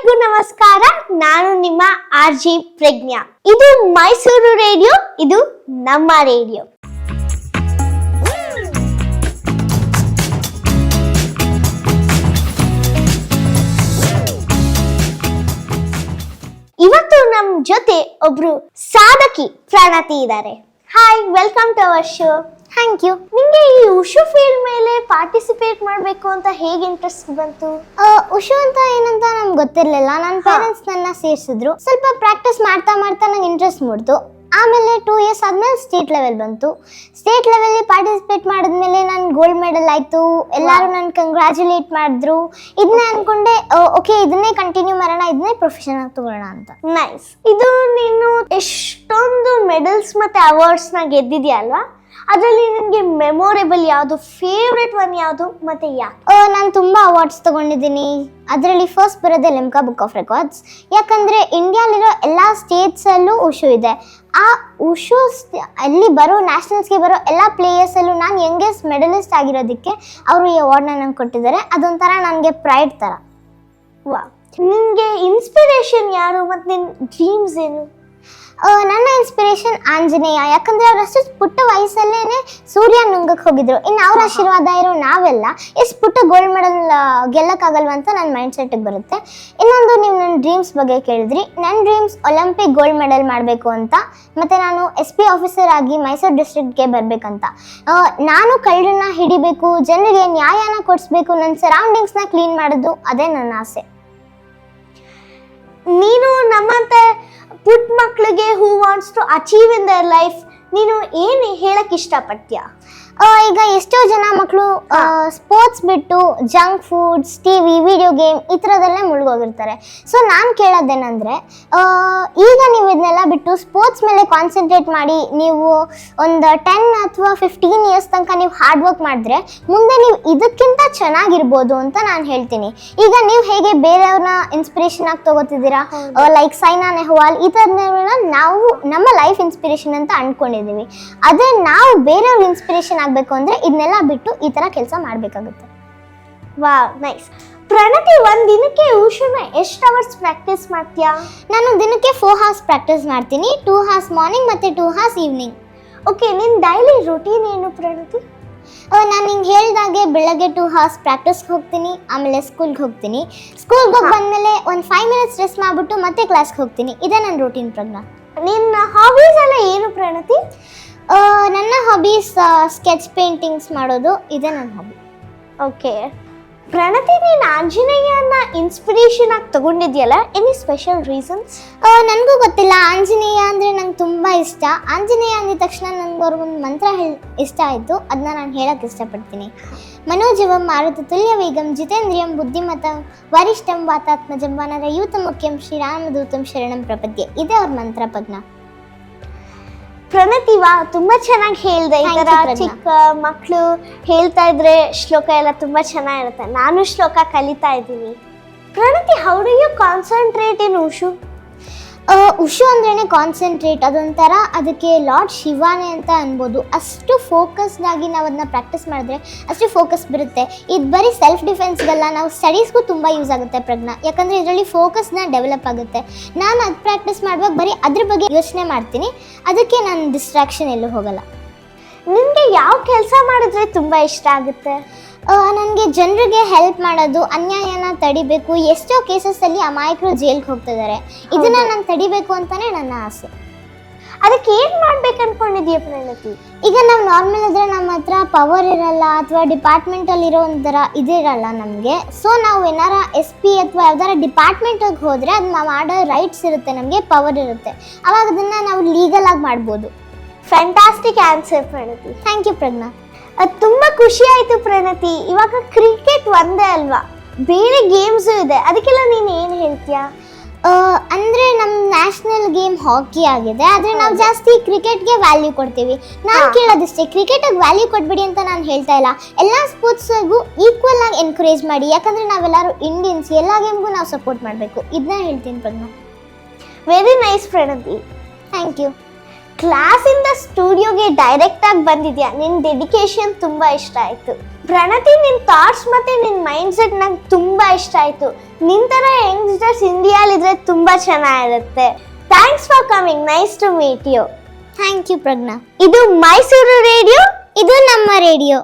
ಎಲ್ಲರಿಗೂ ನಮಸ್ಕಾರ. ನಾನು ನಿಮ್ಮ ಆರ್ ಜಿ ಪ್ರಜ್ಞಾ. ಇದು ಮೈಸೂರು ರೇಡಿಯೋ, ಇದು ನಮ್ಮ ರೇಡಿಯೋ. ಇವತ್ತು ನಮ್ ಜೊತೆ ಒಬ್ರು ಸಾಧಕಿ ಪ್ರಣತಿ ಇದ್ದಾರೆ. Hi welcome to our show thank you ನಿಮಗೆ ಈ ಉಷು ಫೀಲ್ಡ್ ಮೇಲೆ ಪಾರ್ಟಿಸಿಪೇಟ್ ಮಾಡಬೇಕು ಅಂತ ಹೇಗೆ ಇಂಟ್ರೆಸ್ಟ್ ಬಂತು? ಉಷು ಅಂತ ಏನಂತ ನಮ್ಗೆ ಗೊತ್ತಿರಲಿಲ್ಲ. ನನ್ನ ಪೇರೆಂಟ್ಸ್ ನನ್ನ ಸೇರಿಸಿದ್ರು. ಸ್ವಲ್ಪ ಪ್ರಾಕ್ಟೀಸ್ ಮಾಡ್ತಾ ಮಾಡ್ತಾ ನಂಗೆ ಇಂಟ್ರೆಸ್ಟ್ ಮೂಡ್ತು ಆಮೇಲೆ ಟೂ ಇಯರ್ಸ್ ಆದಮೇಲೆ ಸ್ಟೇಟ್ ಲೆವೆಲ್ ಬಂತು. ಸ್ಟೇಟ್ ಲೆವೆಲ್ಲಿ ಪಾರ್ಟಿಸಿಪೇಟ್ ಮಾಡಿದ್ಮೇಲೆ ನಾನು ಗೋಲ್ಡ್ ಮೆಡಲ್ ಆಯಿತು. ಎಲ್ಲರೂ ನನ್ನ ಕಂಗ್ರ್ಯಾಚುಲೇಟ್ ಮಾಡಿದ್ರು. ಇದನ್ನೇ ಅನ್ಕೊಂಡೆ ಓಕೆ ಇದನ್ನೇ ಕಂಟಿನ್ಯೂ ಮಾಡೋಣ ಇದನ್ನೇ ಪ್ರೊಫೆಷನ್ ಆಗಿ ತಗೊಳ್ಳೋಣ ಅಂತ. ನೈಸ್ ಇದು ನೀನು ಎಷ್ಟೊಂದು ಮೆಡಲ್ಸ್ ಮತ್ತೆ ಅವಾರ್ಡ್ಸ್ನ ಗೆದ್ದಿದ್ಯಾ ಅಲ್ವಾ? ಅದರಲ್ಲಿ ನನಗೆ ಮೆಮೊರೇಬಲ್ ಯಾವುದು ಫೇವ್ರೆಟ್ ಒನ್ ಯಾವುದು ಮತ್ತೆ ಯಾಕೆ? ನಾನು ತುಂಬ ಅವಾರ್ಡ್ಸ್ ತಗೊಂಡಿದ್ದೀನಿ. ಅದರಲ್ಲಿ ಫಸ್ಟ್ ಬರೋದೆ ಲೆಮ್ಕಾ ಬುಕ್ ಆಫ್ ರೆಕಾರ್ಡ್ಸ್ ಯಾಕಂದರೆ ಇಂಡಿಯಾಲಿರೋ ಎಲ್ಲ ಸ್ಟೇಟ್ಸಲ್ಲೂ ಉಶು ಇದೆ. ಆ ಉಶು ಅಲ್ಲಿ ಬರೋ ನ್ಯಾಷನಲ್ಸ್ಗೆ ಬರೋ ಎಲ್ಲ ಪ್ಲೇಯರ್ಸಲ್ಲೂ ನಾನು ಯಂಗೆಸ್ಟ್ ಮೆಡಲಿಸ್ಟ್ ಆಗಿರೋದಕ್ಕೆ ಅವರು ಈ ಅವಾರ್ಡ್ನ ನಂಗೆ ಕೊಟ್ಟಿದ್ದಾರೆ. ಅದೊಂಥರ ನನಗೆ ಪ್ರೈಡ್ ಥರ ವಾ ನಿಮಗೆ ಇನ್ಸ್ಪಿರೇಷನ್ ಯಾರು ಮತ್ತೆ ನಿನ್ನ ಡ್ರೀಮ್ಸ್ ಏನು? ನನ್ನ ಇನ್ಸ್ಪಿರೇಷನ್ ಆಂಜನೇಯ. ಯಾಕಂದ್ರೆ ಅಷ್ಟು ಪುಟ್ಟ ವಯಸ್ಸಲ್ಲೇನೆ ಸೂರ್ಯ ನುಂಗಕ್ಕೆ ಹೋಗಿದ್ರು. ಇನ್ನು ಅವ್ರ ಆಶೀರ್ವಾದ ಇರೋ ನಾವೆಲ್ಲ ಎಷ್ಟು ಪುಟ್ಟ ಗೋಲ್ಡ್ ಮೆಡಲ್ ಗೆಲ್ಲಕ್ಕಾಗಲ್ವ ಅಂತ ನನ್ನ ಮೈಂಡ್ ಸೆಟ್ಟಿಗೆ ಬರುತ್ತೆ. ಇನ್ನೊಂದು ನೀವು ನನ್ನ ಡ್ರೀಮ್ಸ್ ಬಗ್ಗೆ ಕೇಳಿದ್ರಿ. ನನ್ನ ಡ್ರೀಮ್ಸ್ ಒಲಿಂಪಿಕ್ ಗೋಲ್ಡ್ ಮೆಡಲ್ ಮಾಡಬೇಕು ಅಂತ. ಮತ್ತು ನಾನು ಎಸ್ ಪಿ ಆಫೀಸರ್ ಆಗಿ ಮೈಸೂರು ಡಿಸ್ಟ್ರಿಕ್ಟ್ಗೆ ಬರಬೇಕಂತ. ನಾನು ಕಳ್ಳನ್ನ ಹಿಡಿಬೇಕು ಜನರಿಗೆ ನ್ಯಾಯನ ಕೊಡಿಸ್ಬೇಕು ನನ್ನ ಸರೌಂಡಿಂಗ್ಸ್ನ ಕ್ಲೀನ್ ಮಾಡೋದು ಅದೇ ನನ್ನ ಆಸೆ. ನೀನು ನಮ್ಮಂತ ಪುಟ್ಟ ಮಕ್ಳಿಗೆ who wants to achieve in their life ನೀನು ಏನು ಹೇಳಕ್ಕೆ ಇಷ್ಟಪಡ್ತೀಯಾ? ಈಗ ಎಷ್ಟೋ ಜನ ಮಕ್ಕಳು ಸ್ಪೋರ್ಟ್ಸ್ ಬಿಟ್ಟು junk foods TV video game ಈ ಥರದಲ್ಲೇ ಮುಳುಗೋಗಿರ್ತಾರೆ. ಸೊ ನಾನು ಕೇಳೋದೇನೆಂದರೆ ಈಗ ನೀವು ಇದನ್ನೆಲ್ಲ ಬಿಟ್ಟು ಸ್ಪೋರ್ಟ್ಸ್ ಮೇಲೆ ಕಾನ್ಸಂಟ್ರೇಟ್ ಮಾಡಿ ನೀವು ಒಂದು ಟೆನ್ ಅಥವಾ ಫಿಫ್ಟೀನ್ ಇಯರ್ಸ್ ತನಕ ನೀವು ಹಾರ್ಡ್ ವರ್ಕ್ ಮಾಡಿದ್ರೆ ಮುಂದೆ ನೀವು ಇದಕ್ಕಿಂತ ಚೆನ್ನಾಗಿರ್ಬೋದು ಅಂತ ನಾನು ಹೇಳ್ತೀನಿ. ಈಗ ನೀವು ಹೇಗೆ ಬೇರೆಯವ್ರನ್ನ ಇನ್ಸ್ಪಿರೇಷನ್ ಆಗಿ ತಗೋತಿದ್ದೀರಾ? ಲೈಕ್ ಸೈನಾ ನೆಹ್ವಾಲ್ ಈ ಥರದನ್ನ ನಾವು ನಮ್ಮ ಲೈಫ್ ಇನ್ಸ್ಪಿರೇಷನ್ ಅಂತ ಅಂದ್ಕೊಂಡಿದ್ದೀವಿ. ಅದೇ ನಾವು ಬೇರೆಯವ್ರ ಇನ್ಸ್ಪಿರೇಷನ್ ಆಗಬೇಕು ಅಂದರೆ ಇದನ್ನೆಲ್ಲ ಬಿಟ್ಟು ಈ ಥರ ಕೆಲಸ ಮಾಡಬೇಕಾಗುತ್ತೆ. ವಾ ನೈಸ್ ಪ್ರಣತಿ ಒಂದು ದಿನಕ್ಕೆ ಉಷುನ ಎಷ್ಟು ಅವರ್ಸ್ ಪ್ರಾಕ್ಟೀಸ್ ಮಾಡ್ತೀಯಾ? ನಾನು ದಿನಕ್ಕೆ ಫೋರ್ ಹಾರ್ಸ್ ಪ್ರಾಕ್ಟೀಸ್ ಮಾಡ್ತೀನಿ. ಟೂ ಹಾರ್ಸ್ ಮಾರ್ನಿಂಗ್ ಮತ್ತು ಟೂ ಹಾರ್ಸ್ ಈವ್ನಿಂಗ್ ಓಕೆ ನಿನ್ನ ಡೈಲಿ ರುಟೀನ್ ಏನು ಪ್ರಣತಿ? ನಾನು ಹಿಂಗೆ ಹೇಳಿದಾಗೆ ಬೆಳಗ್ಗೆ ಟೂ ಹಾರ್ಸ್ ಪ್ರಾಕ್ಟೀಸ್ಗೆ ಹೋಗ್ತೀನಿ ಆಮೇಲೆ ಸ್ಕೂಲ್ಗೆ ಹೋಗ್ತೀನಿ. ಸ್ಕೂಲ್ಗೆ ಹೋಗಿ ಬಂದಮೇಲೆ ಒಂದು ಫೈವ್ ಮಿನಿಟ್ಸ್ ರೆಸ್ಟ್ ಮಾಡಿಬಿಟ್ಟು ಮತ್ತೆ ಕ್ಲಾಸ್ಗೆ ಹೋಗ್ತೀನಿ. ಇದೇ ನನ್ನ ರೂಟೀನ್ ಪ್ರಜ್ಞಾ. ನಿನ್ನ ಹಾಬೀಸ್ ಎಲ್ಲ ಏನು ಪ್ರಣತಿ? ನನ್ನ ಹಾಬೀಸ್ ಸ್ಕೆಚ್ ಪೇಂಟಿಂಗ್ಸ್ ಮಾಡೋದು ಇದೇ ನನ್ನ ಹಾಬಿ ಓಕೆ ಪ್ರಣತಿ ನೀನು ಆಂಜನೇಯನ ಇನ್ಸ್ಪಿರೇಷನ್ ಆಗಿ ತಗೊಂಡಿದ್ಯಲ್ಲ ಎನಿ ಸ್ಪೆಷಲ್ ರೀಸನ್ಸ್ ನನಗೂ ಗೊತ್ತಿಲ್ಲ. ಆಂಜನೇಯ ಅಂದರೆ ನಂಗೆ ತುಂಬ ಇಷ್ಟ. ಆಂಜನೇಯ ಅಂದಿದ ತಕ್ಷಣ ನನಗೆ ಒಂದು ಮಂತ್ರ ಹೇಳಿ ಇಷ್ಟ ಆಯಿತು. ಅದನ್ನ ನಾನು ಹೇಳಕ್ಕೆ ಇಷ್ಟಪಡ್ತೀನಿ. ಮನೋಜವಂ ಮಾರುತ ತುಲ್ಯ ವೇಗಂ ಜಿತೇಂದ್ರಿಯಂ ಬುದ್ಧಿಮತಂ ವರಿಷ್ಠಂ ವಾತಾತ್ಮ ಜಂಬಾನರ ಯೂತ ಮುಖ್ಯಂ ಶ್ರೀರಾಮದೂತಂ ಶರಣಂ ಪ್ರಪದ್ಯ. ಇದೇ ಅವ್ರ ಮಂತ್ರ ಪದ್ನ ಪ್ರಣತಿ ವಾ ತುಂಬಾ ಚೆನ್ನಾಗಿ ಹೇಳಿದೆ. ಈ ತರ ಚಿಕ್ಕ ಮಕ್ಕಳು ಹೇಳ್ತಾ ಇದ್ರೆ ಶ್ಲೋಕ ಎಲ್ಲ ತುಂಬಾ ಚೆನ್ನಾಗಿರುತ್ತೆ. ನಾನು ಶ್ಲೋಕ ಕಲಿತಾ ಇದ್ದೀನಿ. Pranati how do you concentrate in wushu wushu ಅಂದ್ರೇ ಕಾನ್ಸಂಟ್ರೇಟ್ ಅದೊಂಥರ ಅದಕ್ಕೆ ಲಾರ್ಡ್ ಶಿವಾನೇ ಅಂತ ಅನ್ಬೋದು. ಅಷ್ಟು ಫೋಕಸ್ಡಾಗಿ ನಾವು ಅದನ್ನ ಪ್ರಾಕ್ಟೀಸ್ ಮಾಡಿದ್ರೆ ಅಷ್ಟು ಫೋಕಸ್ ಬರುತ್ತೆ. ಇದು ಬರೀ ಸೆಲ್ಫ್ ಡಿಫೆನ್ಸ್ಗೆಲ್ಲ ನಾವು ಸ್ಟಡೀಸ್ಗೂ ತುಂಬ ಯೂಸ್ ಆಗುತ್ತೆ ಪ್ರಜ್ಞಾ. ಯಾಕಂದರೆ ಇದರಲ್ಲಿ ಫೋಕಸ್ನ ಡೆವಲಪ್ ಆಗುತ್ತೆ. ನಾನು ಅದು ಪ್ರಾಕ್ಟೀಸ್ ಮಾಡುವಾಗ ಬರೀ ಅದ್ರ ಬಗ್ಗೆ ಯೋಚನೆ ಮಾಡ್ತೀನಿ. ಅದಕ್ಕೆ ನಾನು ಡಿಸ್ಟ್ರಾಕ್ಷನ್ ಎಲ್ಲೂ ಹೋಗಲ್ಲ. ನಿಮಗೆ ಯಾವ ಕೆಲಸ ಮಾಡಿದ್ರೆ ತುಂಬ ಇಷ್ಟ ಆಗುತ್ತೆ? ನನಗೆ ಜನರಿಗೆ ಹೆಲ್ಪ್ ಮಾಡೋದು ಅನ್ಯಾಯನ ತಡಿಬೇಕು ಎಷ್ಟೋ ಕೇಸಸ್ಸಲ್ಲಿ ಅಮಾಯಕರು ಜೈಲ್ಗೆ ಹೋಗ್ತಿದ್ದಾರೆ ಇದನ್ನ. ನಾನು ತಡಿಬೇಕು ಅಂತಾನೆ ನನ್ನ ಆಸೆ. ಅದಕ್ಕೆ ಏನು ಮಾಡ್ಬೇಕು ಅನ್ಕೊಂಡಿದೀಯ ಪ್ರಣತಿ? ಈಗ ನಾವು ನಾರ್ಮಲ್ ಇದ್ರೆ ನಮ್ಮ ಹತ್ರ ಪವರ್ ಇರಲ್ಲ ಅಥವಾ ಡಿಪಾರ್ಟ್ಮೆಂಟಲ್ಲಿ ಇರೋ ಒಂಥರ ಇದಿರಲ್ಲ ನಮಗೆ. ಸೊ ನಾವು ಏನಾರ ಎಸ್ ಪಿ ಅಥವಾ ಯಾವ್ದಾರ ಡಿಪಾರ್ಟ್ಮೆಂಟಿಗೆ ಹೋದರೆ ಅದು ನಾವು ಮಾಡೋ ರೈಟ್ಸ್ ಇರುತ್ತೆ ನಮಗೆ ಪವರ್ ಇರುತ್ತೆ. ಅವಾಗ ಅದನ್ನು ನಾವು ಲೀಗಲ್ ಆಗಿ ಮಾಡ್ಬೋದು. Fantastic answer Pranati. Thank you Prajna. ಅದ್ ತುಂಬಾ ಖುಷಿ ಆಯ್ತು ಪ್ರಣತಿ. ಇವಾಗ ಕ್ರಿಕೆಟ್ ಒಂದೇ ಅಲ್ವಾ? ಬೇರೆ ಗೇಮ್ಸ್ ಇದೆ. ಅದಕ್ಕೆಲ್ಲ ನೀನು ಏನು ಹೇಳ್ತೀಯಾ? ಅಂದರೆ ನಮ್ಮ ನ್ಯಾಷನಲ್ ಗೇಮ್ ಹಾಕಿ ಆಗಿದೆ. ಆದರೆ ನಾವು. ಜಾಸ್ತಿ ಕ್ರಿಕೆಟ್ಗೆ ವ್ಯಾಲ್ಯೂ ಕೊಡ್ತೀವಿ. ನಾನು. ಕೇಳೋದಿಷ್ಟೇ ಕ್ರಿಕೆಟಿಗೆ ವ್ಯಾಲ್ಯೂ ಕೊಟ್ಬಿಡಿ ಅಂತ ನಾನು ಹೇಳ್ತಾ ಇಲ್ಲ. ಎಲ್ಲ ಸ್ಪೋರ್ಟ್ಸ್ಗೂ ಈಕ್ವಲ್ ಆಗಿ ಎನ್ಕರೇಜ್ ಮಾಡಿ. ಯಾಕಂದರೆ ನಾವೆಲ್ಲರೂ ಇಂಡಿಯನ್ಸ್ ಎಲ್ಲ ಗೇಮ್ಗೂ ನಾವು ಸಪೋರ್ಟ್ ಮಾಡಬೇಕು. ಇದನ್ನ ಹೇಳ್ತೀನಿ Prajna. Very nice Pranati. Thank you ಕ್ಲಾಸಿಂದ ಸ್ಟುಡಿಯೋಗೆ ಡೈರೆಕ್ಟ್ ಆಗಿ ಬಂದಿದ್ಯಾ? ನಿನ್ ಡೆಡಿಕೇಶನ್ ತುಂಬಾ ಇಷ್ಟ ಆಯ್ತು. ಪ್ರಣತಿ ನಿನ್ ಥಾಟ್ಸ್ ಮತ್ತೆ ನಿನ್ ಮೈಂಡ್ ಸೆಟ್ ನಂಗೆ ತುಂಬಾ ಇಷ್ಟ ಆಯ್ತು. ನಿನ್ ತರ ಯಂಗ್ಸ್ಟರ್ಸ್ ಇಂಡಿಯಾಲಿದ್ರೆ ತುಂಬಾ ಚೆನ್ನಾಗಿರುತ್ತೆ. Thanks for coming nice to meet you thank you Prajna ಇದು ಮೈಸೂರು ರೇಡಿಯೋ ಇದು ನಮ್ಮ ರೇಡಿಯೋ.